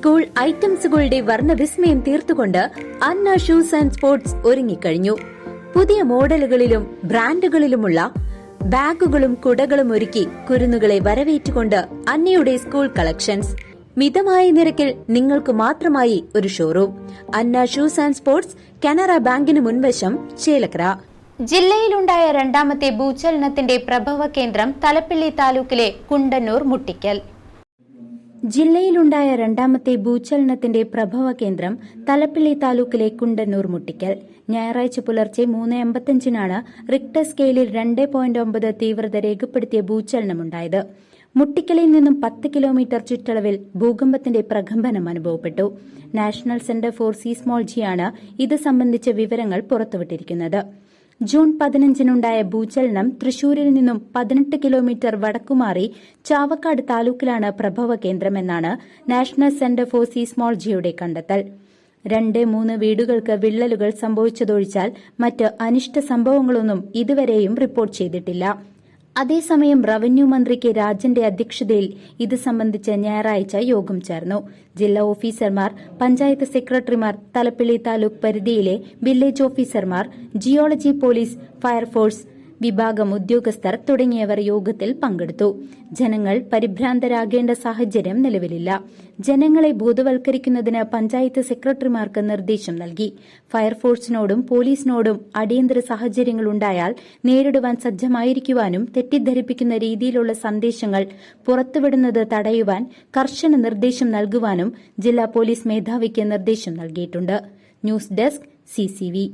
School ഐറ്റംസുകളുടെ വർണവിസ്മയം തീർത്തുകൊണ്ട് അന്ന ഷൂസ് ആൻഡ് സ്പോർട്സ് ഒരുങ്ങിക്കഴിഞ്ഞു. പുതിയ മോഡലുകളിലും ബ്രാൻഡുകളിലുമുള്ള ബാഗുകളും കുടകളും ഒരുക്കി കുരുന്നുകളെ വരവേറ്റുകൊണ്ട് അന്നയുടെ സ്കൂൾ കളക്ഷൻസ്. മിതമായ നിരക്കിൽ നിങ്ങൾക്ക് മാത്രമായി ഒരു showroom. Anna shoes and sports Canara ബാങ്കിന് മുൻവശം ചേലക്കര. ജില്ലയിലുണ്ടായ രണ്ടാമത്തെ ഭൂചലനത്തിന്റെ പ്രഭവ കേന്ദ്രം തലപ്പിള്ളി താലൂക്കിലെ കുണ്ടന്നൂർ മുട്ടിക്കൽ. ജില്ലയിലുണ്ടായ രണ്ടാമത്തെ ഭൂചലനത്തിന്റെ പ്രഭവ കേന്ദ്രം തലപ്പിള്ളി താലൂക്കിലെ കുണ്ടന്നൂർ മുട്ടിക്കൽ. ഞായറാഴ്ച പുലർച്ചെ മൂന്ന് എൺപത്തിയഞ്ചിനാണ് റിക്ടർ സ്കെയിലിൽ രണ്ട് പോയിന്റ് ഒമ്പത് തീവ്രത രേഖപ്പെടുത്തിയ ഭൂചലനമുണ്ടായത്. മുട്ടിക്കലിൽ നിന്നും പത്ത് കിലോമീറ്റർ ചുറ്റളവിൽ ഭൂകമ്പത്തിന്റെ പ്രകമ്പനം അനുഭവപ്പെട്ടു. നാഷണൽ സെന്റർ ഫോർ സീസ്മോളജിയാണ് ഇത് സംബന്ധിച്ച വിവരങ്ങൾ പുറത്തുവിട്ടിരിക്കുന്നത്. ജൂൺ പതിനഞ്ചിനുണ്ടായ ഭൂചലനം തൃശൂരിൽ നിന്നും പതിനെട്ട് കിലോമീറ്റർ വടക്കുമാറി ചാവക്കാട് താലൂക്കിലാണ് പ്രഭവ കേന്ദ്രമെന്നാണ് നാഷണൽ സെന്റർ ഫോർ സീസ്മോളജിയുടെ കണ്ടെത്തൽ. രണ്ട് മൂന്ന് വീടുകൾക്ക് വിള്ളലുകൾ സംഭവിച്ചതൊഴിച്ചാൽ മറ്റ് അനിഷ്ട സംഭവങ്ങളൊന്നും ഇതുവരെയും റിപ്പോർട്ട് ചെയ്തിട്ടില്ല. അതേസമയം റവന്യൂ മന്ത്രി കെ രാജന്റെ അധ്യക്ഷതയിൽ ഇത് സംബന്ധിച്ച് ഞായറാഴ്ച യോഗം ചേർന്നു. ജില്ലാ ഓഫീസർമാർ പഞ്ചായത്ത് സെക്രട്ടറിമാർ തലപ്പിള്ളി താലൂക്ക് പരിധിയിലെ വില്ലേജ് ഓഫീസർമാർ ജിയോളജി പോലീസ് ഫയർഫോഴ്സ് വിഭാഗം ഉദ്യോഗസ്ഥർ തുടങ്ങിയവർ യോഗത്തിൽ പങ്കെടുത്തു. ജനങ്ങൾ പരിഭ്രാന്തരാകേണ്ട സാഹചര്യം നിലവിലില്ല. ജനങ്ങളെ ബോധവൽക്കരിക്കുന്നതിന് പഞ്ചായത്ത് സെക്രട്ടറിമാർക്ക് നിർദ്ദേശം നൽകി. ഫയർഫോഴ്സിനോടും പോലീസിനോടും അടിയന്തര സാഹചര്യങ്ങളുണ്ടായാൽ നേരിടുവാൻ സജ്ജമായിരിക്കുവാനും തെറ്റിദ്ധരിപ്പിക്കുന്ന രീതിയിലുള്ള സന്ദേശങ്ങൾ പുറത്തുവിടുന്നത് തടയുവാൻ കർശന നിർദ്ദേശം നൽകുവാനും ജില്ലാ പോലീസ് മേധാവിക്ക് നിർദ്ദേശം നൽകിയിട്ടുണ്ട്. News desk CCV